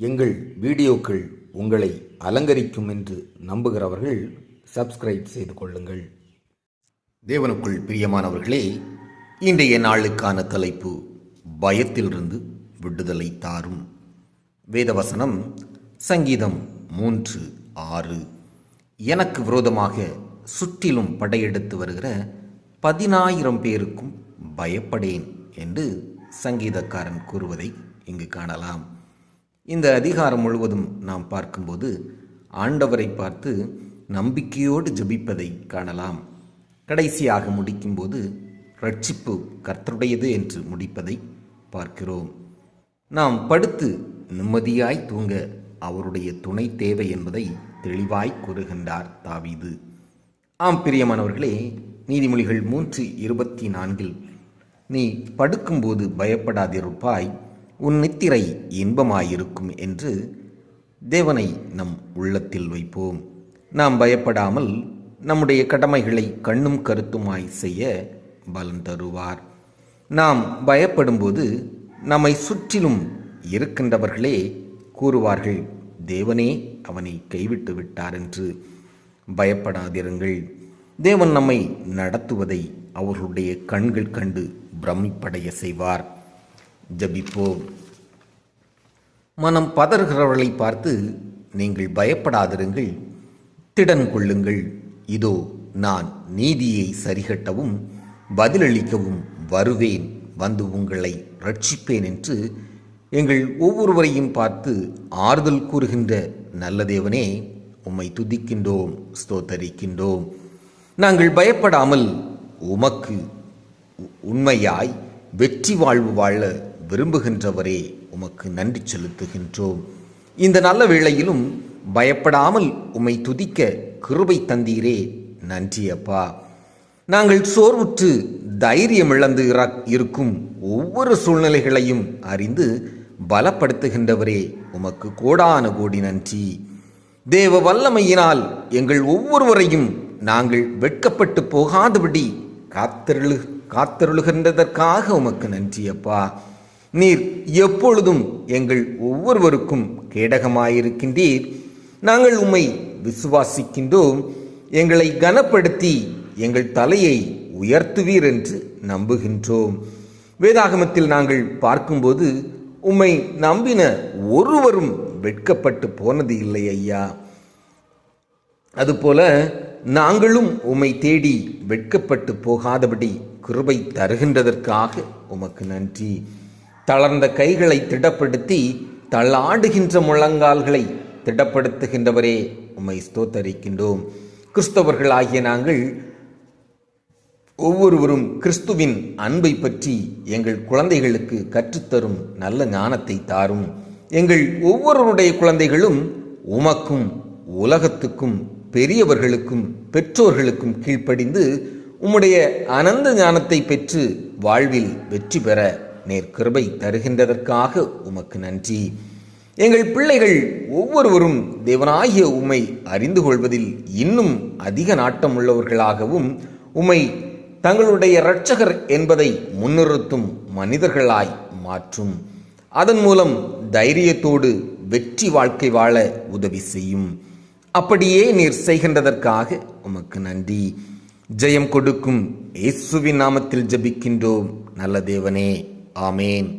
எங்கள் வீடியோக்கள் உங்களை அலங்கரிக்கும் என்று நம்புகிறவர்கள் சப்ஸ்கிரைப் செய்து கொள்ளுங்கள். தேவனுக்குள் பிரியமானவர்களே இன்றைய நாளுக்கான தலைப்பு பயத்திலிருந்து விடுதலை தாரும். வேதவசனம் சங்கீதம் மூன்று ஆறு. எனக்கு விரோதமாக சுற்றிலும் படையெடுத்து வருகிற பதினாயிரம் பேருக்கும் பயப்படேன் என்று சங்கீதக்காரன் கூறுவதை இங்கு காணலாம். இந்த அதிகாரம் முழுவதும் நாம் பார்க்கும்போது ஆண்டவரை பார்த்து நம்பிக்கையோடு ஜபிப்பதை காணலாம். கடைசியாக முடிக்கும்போது ரட்சிப்பு கர்த்தருடையது என்று முடிப்பதை பார்க்கிறோம். நாம் படுத்து நிம்மதியாய் தூங்க அவருடைய துணை தேவை என்பதை தெளிவாய் கூறுகின்றார் தாவீது. ஆம் பிரியமானவர்களே நீதிமொழிகள் மூன்று இருபத்தி நான்கில் நீ படுக்கும்போது பயப்படாதிருப்பாய் உன் நித்திரை இன்பமாயிருக்கும் என்று தேவனை நம் உள்ளத்தில் வைப்போம். நாம் பயப்படாமல் நம்முடைய கடமைகளை கண்ணும் கருத்துமாய் செய்ய பலன் தருவார். நாம் பயப்படும்போது நம்மை சுற்றிலும் இருக்கின்றவர்களே கூறுவார்கள் தேவனே அவனை கைவிட்டு விட்டார் என்று. பயப்படாதிருங்கள். தேவன் நம்மை நடத்துவதை அவர்களுடைய கண்கள் கண்டு பிரமிப்படைய செய்வார். ஜபிப்போம். மனம் பதறுகிறவர்களை பார்த்து நீங்கள் பயப்படாதிருங்கள். திடன் கொள்ளுங்கள். இதோ நான் நீதியை சரிகட்டவும் பதிலளிக்கவும் வருவேன். வந்து உங்களை ரட்சிப்பேன் என்று எங்கள் ஒவ்வொருவரையும் பார்த்து ஆறுதல் கூறுகின்ற நல்ல தேவனே உம்மை துதிக்கின்றோம் ஸ்தோத்தரிக்கின்றோம். நாங்கள் பயப்படாமல் உமக்கு உண்மையாய் வெற்றி வாழ்வு வாழ விரும்புகின்றவரே உமக்கு நன்றி செலுத்துகின்றோம். இந்த நல்ல வேளையிலும் பயப்படாமல் உம்மை துதிக்க கிருபை தந்தீரே நன்றி அப்பா. நாங்கள் சோர்வுற்று தைரியம் இழந்து இருக்கும் ஒவ்வொரு சூழ்நிலைகளையும் அறிந்து பலப்படுத்துகின்றவரே உமக்கு கோடான கோடி நன்றி. தேவ வல்லமையினால் எங்கள் ஒவ்வொருவரையும் நாங்கள் வெட்கப்பட்டு போகாதபடி காத்தருளு காத்தருளுகின்றதற்காக உமக்கு நன்றி அப்பா. நீர் எப்பொழுதும் எங்கள் ஒவ்வொருவருக்கும் கேடகமாயிருக்கின்றீர். நாங்கள் உம்மை விசுவாசிக்கின்றோம். எங்களை கனப்படுத்தி எங்கள் தலையை உயர்த்துவீர் என்று நம்புகின்றோம். வேதாகமத்தில் நாங்கள் பார்க்கும்போது உம்மை நம்பின ஒருவரும் வெட்கப்பட்டு போனது இல்லை ஐயா. அதுபோல நாங்களும் உம்மை தேடி வெட்கப்பட்டு போகாதபடி கிருபை தருகின்றதற்காக உமக்கு நன்றி. தளர்ந்த கைகளை திடப்படுத்தி தள்ளாடுகின்ற முழங்கால்களை திடப்படுத்துகின்றவரே உம்மை ஸ்தோத்தரிக்கின்றோம். கிறிஸ்தவர்களாகிய நாங்கள் ஒவ்வொருவரும் கிறிஸ்துவின் அன்பை பற்றி எங்கள் குழந்தைகளுக்கு கற்றுத்தரும் நல்ல ஞானத்தை தாரும். எங்கள் ஒவ்வொருவருடைய குழந்தைகளும் உமக்கும் உலகத்துக்கும் பெரியவர்களுக்கும் பெற்றோர்களுக்கும் கீழ்ப்படிந்து உம்முடைய அனந்த ஞானத்தை பெற்று வாழ்வில் வெற்றி பெற நேர் கிருபை தருகின்றதற்காக உமக்கு நன்றி. எங்கள் பிள்ளைகள் ஒவ்வொருவரும் தேவனாகிய உம்மை அறிந்து கொள்வதில் இன்னும் அதிக நாட்டம் உள்ளவர்களாகவும் உம்மை தங்களுடைய இரட்சகர் என்பதை முன்னிறுத்தும் மனிதர்களாய் மாற்றும். அதன் மூலம் தைரியத்தோடு வெற்றி வாழ்க்கை வாழ உதவி செய்யும். அப்படியே நீர் செய்கின்றதற்காக உமக்கு நன்றி. ஜெயம் கொடுக்கும் இயேசுவின் நாமத்தில் ஜபிக்கின்றோம். நல்ல தேவனே. ஆமேன்